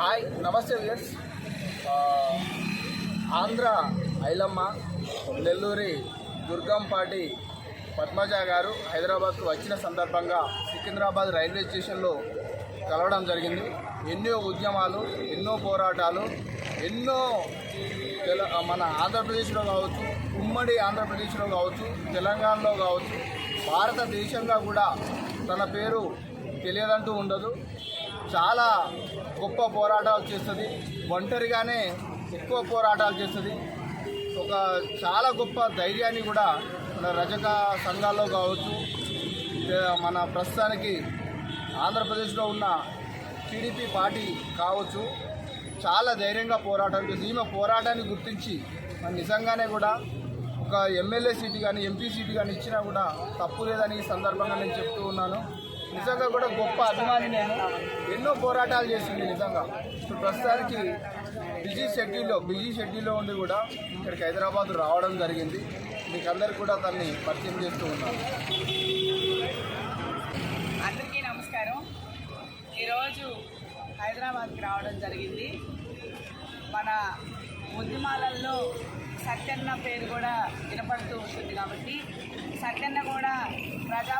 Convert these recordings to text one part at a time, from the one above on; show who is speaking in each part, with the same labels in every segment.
Speaker 1: Hi నమస్తే viewers. Andhra Ailamma Nelluri Durgampati Padmaja గారు హైదరాబాద్కు వచ్చిన సందర్భంగా సికింద్రాబాద్ రైల్వే స్టేషన్లో కలవడం జరిగింది. ఎన్నో ఉద్యమాలు ఎన్నో పోరాటాలు ఎన్నో తెల మన ఆంధ్రప్రదేశ్లో కావచ్చు ఉమ్మడి ఆంధ్రప్రదేశ్లో కావచ్చు తెలంగాణలో కావచ్చు భారతదేశంగా కూడా తన పేరు తెలియదంటూ ఉండదు. చాలా గొప్ప పోరాటాలు చేస్తుంది. ఒంటరిగానే ఎక్కువ పోరాటాలు చేస్తుంది. ఒక చాలా గొప్ప ధైర్యాన్ని కూడా మన రజక సంఘాల్లో కావచ్చు మన ప్రస్తుతానికి ఆంధ్రప్రదేశ్లో ఉన్న టీడీపీ పార్టీ కావచ్చు చాలా ధైర్యంగా పోరాటం చేస్తుంది. ఈమె పోరాటాన్ని గుర్తించి మన నిజంగానే కూడా ఒక ఎమ్మెల్యే సీటు కానీ ఎంపీ సీటు కానీ ఇచ్చినా కూడా తప్పు లేదని ఈ సందర్భంగా నేను చెప్తూ ఉన్నాను. నిజంగా కూడా గొప్ప అభిమాని నేను. ఎన్నో పోరాటాలు చేసింది నిజంగా. ఇప్పుడు ప్రస్తుతానికి బిజీ షెడ్యూల్లో బిజీ షెడ్యూల్లో ఉండి కూడా ఇక్కడికి హైదరాబాద్ రావడం జరిగింది. మీకు అందరికి కూడా తన్ని పరిచయం చేస్తూ ఉన్నాను.
Speaker 2: అందరికీ నమస్కారం. ఈరోజు హైదరాబాద్కి రావడం జరిగింది. మన ముద్దుమాలల్లో సత్యన్న పేరు కూడా వినపడుతూ ఉంటుంది కాబట్టి సత్యన్న కూడా ప్రజా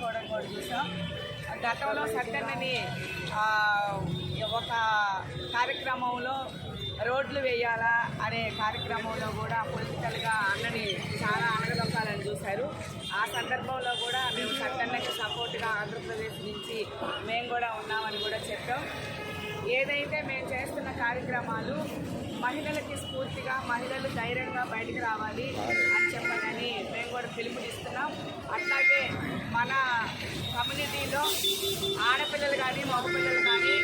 Speaker 2: సమస్యలు కూడా చూసాం. గతంలో సట్టన్నని ఒక కార్యక్రమంలో రోడ్లు వేయాలా అనే కార్యక్రమంలో కూడా పొలిటికల్గా అన్నని చాలా అనగదొక్కాలని చూశారు. ఆ సందర్భంలో కూడా మేము సత్యన్నకి సపోర్ట్గా ఆంధ్రప్రదేశ్ నుంచి మేము కూడా ఉన్నామని కూడా చెప్పాం. ఏదైతే మేము చేస్తున్న కార్యక్రమాలు మహిళలకి స్ఫూర్తిగా మహిళలు ధైర్యంగా బయటికి రావాలి అని చెప్పనని మేము కూడా పిలుపునిస్తున్నాం. అట్లాగే మన కమ్యూనిటీలో ఆడపిల్లలు కానీ మగపిల్లలు కానీ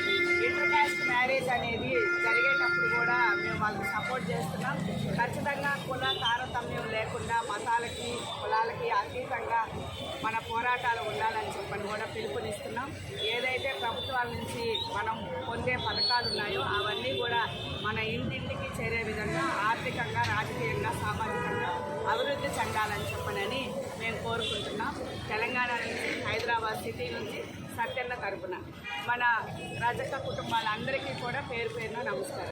Speaker 2: ఇంటర్ మ్యారేజ్ అనేది జరిగేటప్పుడు కూడా మేము వాళ్ళకి సపోర్ట్ చేస్తున్నాం. ఖచ్చితంగా కుల తారతమ్యం లేకుండా మతాలకి కులాలకి అతీతంగా మన పోరాటాలు ఉండాలని చెప్పని కూడా పిలుపునిస్తున్నాం. ఏ ప్రభుత్వాల నుంచి మనం పొందే పథకాలు ఉన్నాయో అవన్నీ కూడా మన ఇంటింటికి చేరే విధంగా ఆర్థికంగా రాజకీయంగా సామాజికంగా అభివృద్ధి చెందాలని చెప్పనని మేము కోరుకుంటున్నాం. తెలంగాణ నుంచి హైదరాబాద్ సిటీ నుంచి సత్యన్న తరపున. మన రజక కుటుంబాలందరికీ కూడా పేరు పేరున నమస్కారం.